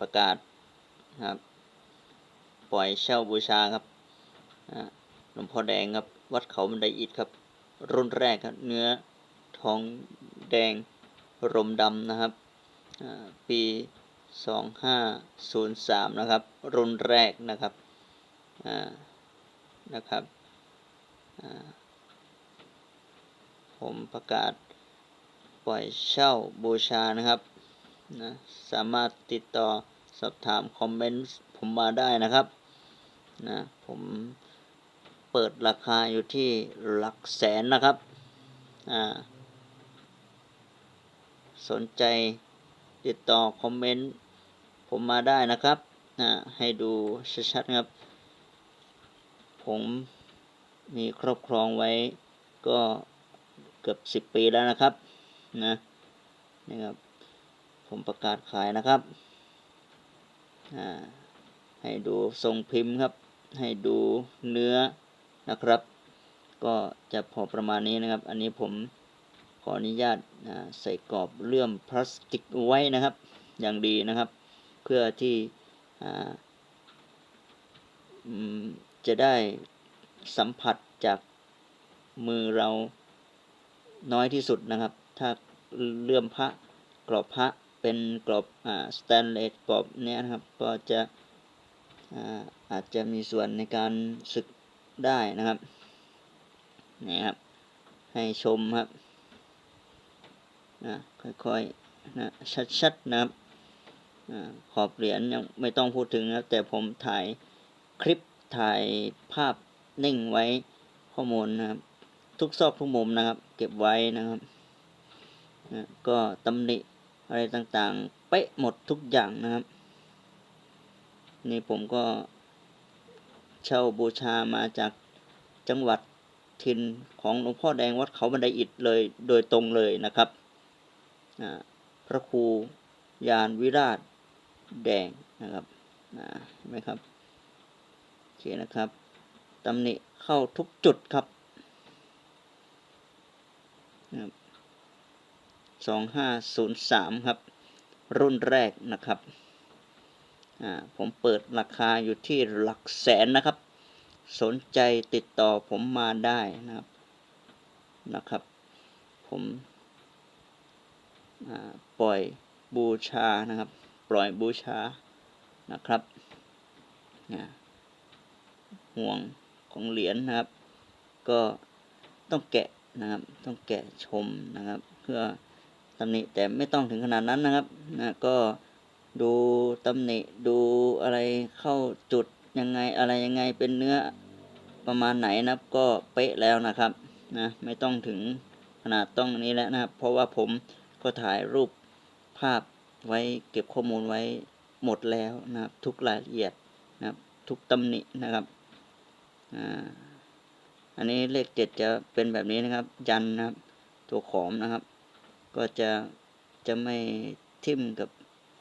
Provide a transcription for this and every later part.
ประกาศครับ ปล่อยเช่าบูชาครับหลวงพ่อแดงครับ วัดเขาบันไดอิฐครับ รุ่นแรกครับ เนื้อทองแดงรมดำนะครับอ่าปี 2503 นะครับ รุ่นแรกนะครับนะครับ ผมประกาศปล่อยเช่าบูชานะครับ นะสามารถติดต่อสอบถามคอมเมนต์ผมมาได้นะครับนะผมเปิดราคาอยู่ที่หลักแสนนะครับอ่าสนใจติดต่อคอมเมนต์ผมมาได้นะครับอ่าให้ดูชัดๆครับ ผมมีครอบครองไว้ก็เกือบสิบปีแล้วนะครับนะนี่ครับ ผมประกาศขายนะครับให้ดูทรงพิมพ์ครับ ให้ดูเนื้อนะครับ ก็จะพอประมาณนี้นะครับ อันนี้ผมขออนุญาตใส่กรอบเลื่อมพลาสติกไว้นะครับ อย่างดีนะครับ เพื่อที่จะได้สัมผัสจากมือเราน้อยที่สุดนะครับ ถ้าเลื่อมพระกรอบพระ เป็นกรอบอ่าสแตนเลสกรอบเนี้ยนะครับ ก็จะอาอาจจะมีส่วนในการศึกได้นะครับนี่ครับ ให้ชมครับนะค่อยๆนะชัดๆนะครับขอบเหรียญยังไม่ต้องพูดถึงนะครับแต่ผมถ่ายคลิปถ่ายภาพนิ่งไว้ข้อมูลนะครับ ทุกซอกทุกมุมนะครับ เก็บไว้นะครับนะก็ตำหนิ อะไรต่างๆ เป๊ะหมดทุกอย่างนะครับ นี่ผมก็เช่าบูชามาจากจังหวัดทินของหลวงพ่อแดงวัดเขาบันไดอิฐเลยโดยตรงเลยนะครับ พระครูยานวิราชแดงนะครับเห็นไหมครับโอเคนะครับตำหนิเข้าทุกจุดครับนะครับ 2503 ครับ รุ่นแรกนะครับผมเปิดราคาอยู่ที่หลักแสนนะครับ สนใจติดต่อผมมาได้นะครับนะครับ ผมปล่อยบูชานะครับ ปล่อยบูชานะครับห่วงของเหรียญนะครับ ก็ต้องแกะนะครับ ต้องแกะชมนะครับ เพื่อ ตำหนิแต่ไม่ต้องถึงขนาดนั้นนะครับนะก็ดูตำหนิดูอะไรเข้าจุดยังไงอะไรยังไงเป็นเนื้อประมาณไหนนะครับ ก็เป๊ะแล้วนะครับนะไม่ต้องถึงขนาดต้องนี้แล้วนะครับ เพราะว่าผมก็ถ่ายรูปภาพไว้เก็บข้อมูลไว้หมดแล้วนะครับ ทุกรายละเอียดนะครับ ทุกตำหนินะครับอ่าอันนี้เลขเจ็ดจะเป็นแบบนี้นะครับ ยันนะครับ ตัวขอมนะครับ ก็จะจะไม่ทิ่มกับ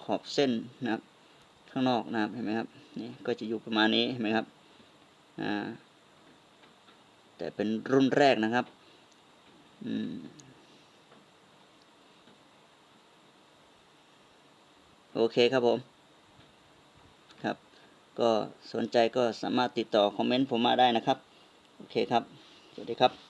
ขอบเส้นนะครับ ข้างนอกนะครับเห็นไหมครับนี่ก็จะอยู่ประมาณนี้เห็นไหมครับอ่าแต่เป็นรุ่นแรกนะครับอืมโอเคครับผม ครับ ก็สนใจก็สามารถติดต่อคอมเมนต์ผมมาได้นะครับ โอเคครับ สวัสดีครับ